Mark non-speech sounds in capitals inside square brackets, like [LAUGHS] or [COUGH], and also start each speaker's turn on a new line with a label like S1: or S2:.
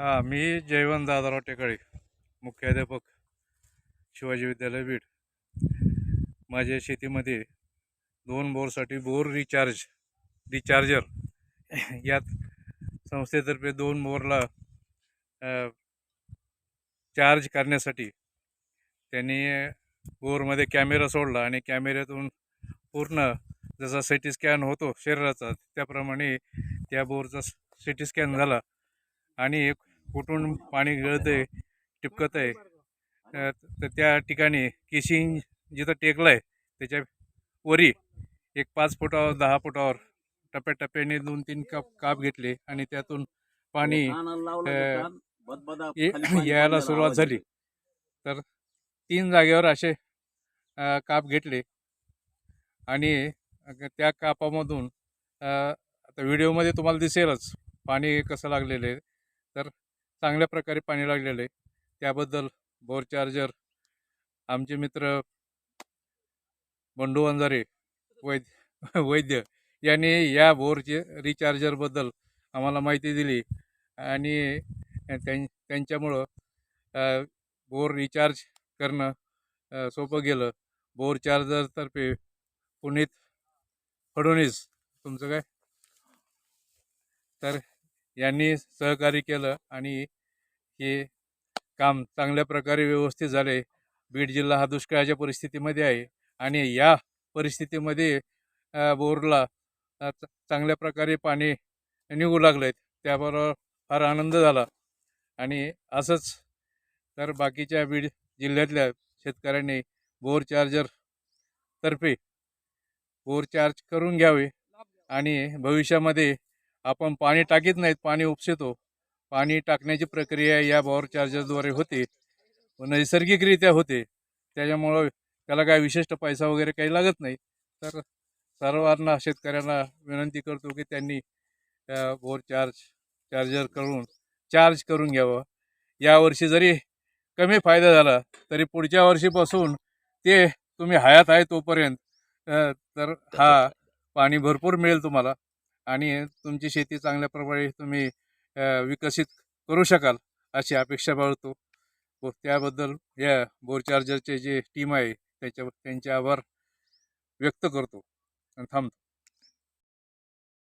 S1: हां मी जयवंत दादाराव टेकाळे मुख्याध्यापक शिवाजी विद्यालय बीड. माझ्या शेतीमध्ये दोन बोरसाठी बोर रिचार्ज रिचार्जर यात संस्थेतर्फे दोन बोरला चार्ज करण्यासाठी त्यांनी बोरमध्ये कॅमेरा सोडला आणि कॅमेऱ्यातून पूर्ण जसा सिटी स्कॅन होतो शरीराचा त्याप्रमाणे त्या बोरचा सिटी टी स्कॅन झाला. आणि एक कुठून पाणी गळतंय टिपकत आहे तर त्या ठिकाणी केशिंग जिथं टेकलं आहे त्याच्या वरी एक पाच फुटावर दहा फुटावर टप्प्याटप्प्याने दोन तीन काप काप घेतले आणि त्यातून पाणी यायला सुरुवात झाली. तर तीन जागेवर असे काप घेतले. आणि त्या कापामधून आता व्हिडिओमध्ये तुम्हाला दिसेलच पाणी कसं लागलेलं आहे. तर चांगल्या प्रकारे पाणी लागलेलं आहे. त्याबद्दल बोर चार्जर आमचे मित्र बंडू वंजारे वैद्य [LAUGHS] वैद्य यांनी या बोरचे रिचार्जरबद्दल आम्हाला माहिती दिली आणि त्यां त्यांच्यामुळं बोर रिचार्ज करणं सोपं गेलं. बोर चार्जरतर्फे पुनीत फडणवीस तुमचं काय? तर यांनी सहकार्य केलं आणि हे काम चांगल्या प्रकारे व्यवस्थित झाले. बीड जिल्हा हा दुष्काळाच्या परिस्थितीमध्ये आहे आणि या परिस्थितीमध्ये बोरला च- चांगल्या प्रकारे पाणी निघू लागलं त्याबरोबर फार आनंद झाला. आणि असंच तर बाकीच्या बीड जिल्ह्यातल्या शेतकऱ्यांनी बोर चार्जर तर्फे बोर चार्ज करून घ्यावे आणि भविष्यामध्ये आपण पाणी टाकीत नाहीत पाणी उपसतो. पाणी टाकण्याची प्रक्रिया या बोर चार्जरद्वारे होते. व नैसर्गिकरित्या होते. त्याच्यामुळं त्याला काय विशिष्ट पैसा वगैरे काही लागत नाही. तर सर्वांना शेतकऱ्यांना विनंती करतो की त्यांनी बोर चार्ज चार्जर करून चार्ज करून घ्यावं. यावर्षी जरी कमी फायदा झाला तरी पुढच्या वर्षीपासून ते तुम्ही हयात आहे तोपर्यंत तर हा पाणी भरपूर मिळेल तुम्हाला. आणि तुमची शेती चांगल्या प्रकारे तुम्ही विकसित करू शकाल अशी अपेक्षा बाळगतो. व त्याबद्दल या बोर चार्जरचे जे टीम आहे त्याच्या त्यांचे आभार व्यक्त करतो. आणि थांबतो.